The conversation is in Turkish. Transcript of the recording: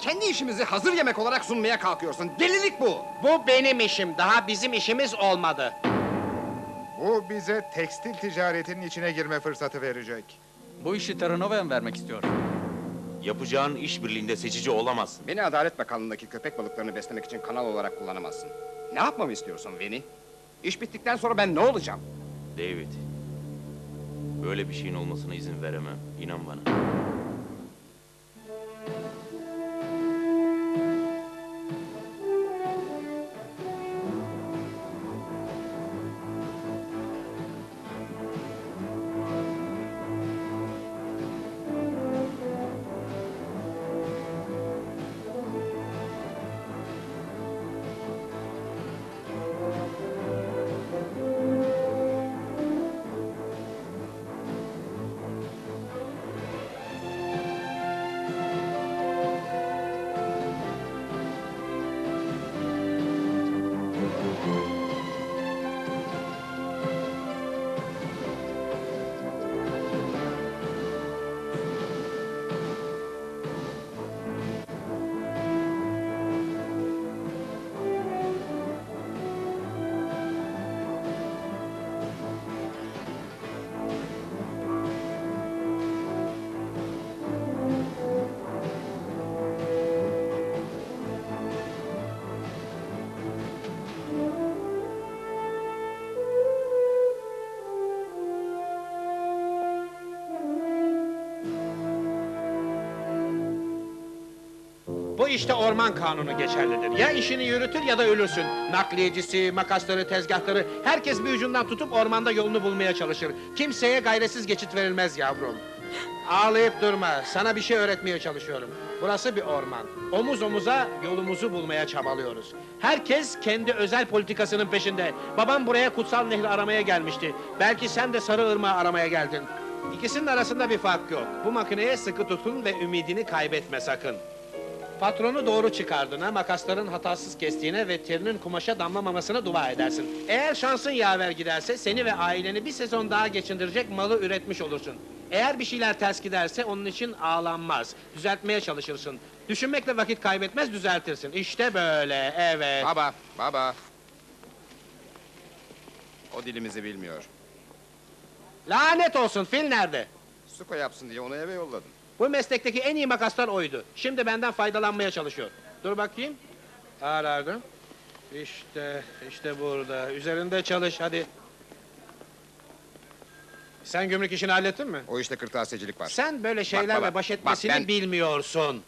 Kendi işimizi hazır yemek olarak sunmaya kalkıyorsun. Delilik bu. Bu benim işim. Daha bizim işimiz olmadı. Bu bize tekstil ticaretinin içine girme fırsatı verecek. Bu işi Terranova'ya mı vermek istiyor? Yapacağın işbirliğinde seçici olamazsın. Beni Adalet Bakanlığı'ndaki köpek balıklarını beslemek için kanal olarak kullanamazsın. Ne yapmamı istiyorsun Veni? İş bittikten sonra ben ne olacağım? David. Böyle bir şeyin olmasına izin veremem. İnan bana. Bu işte orman kanunu geçerlidir. Ya işini yürütür ya da ölürsün. Nakliyecisi, makasları, tezgahları... ...herkes bir ucundan tutup ormanda yolunu bulmaya çalışır. Kimseye gayretsiz geçit verilmez yavrum. Ağlayıp durma. Sana bir şey öğretmeye çalışıyorum. Burası bir orman. Omuz omuza yolumuzu bulmaya çabalıyoruz. Herkes kendi özel politikasının peşinde. Babam buraya kutsal nehri aramaya gelmişti. Belki sen de sarı ırmağı aramaya geldin. İkisinin arasında bir fark yok. Bu makineye sıkı tutun ve ümidini kaybetme sakın. Patronu doğru çıkardığına, makasların hatasız kestiğine ve terinin kumaşa damlamamasına dua edersin. Eğer şansın yaver giderse seni ve aileni bir sezon daha geçindirecek malı üretmiş olursun. Eğer bir şeyler ters giderse onun için ağlanmaz. Düzeltmeye çalışırsın. Düşünmekle vakit kaybetmez düzeltirsin. İşte böyle, evet. Baba, baba. O dilimizi bilmiyor. Lanet olsun, fil nerede? Suko yapsın diye onu eve yolladım. Bu meslekteki en iyi makaslar oydu. Şimdi benden faydalanmaya çalışıyor. Dur bakayım. Ağlardım. İşte, işte burada. Üzerinde çalış, hadi. Sen gümrük işini hallettin mi? O işte kırtasiyecilik var. Sen böyle şeylerle baba, baş bak etmesini ben- bilmiyorsun.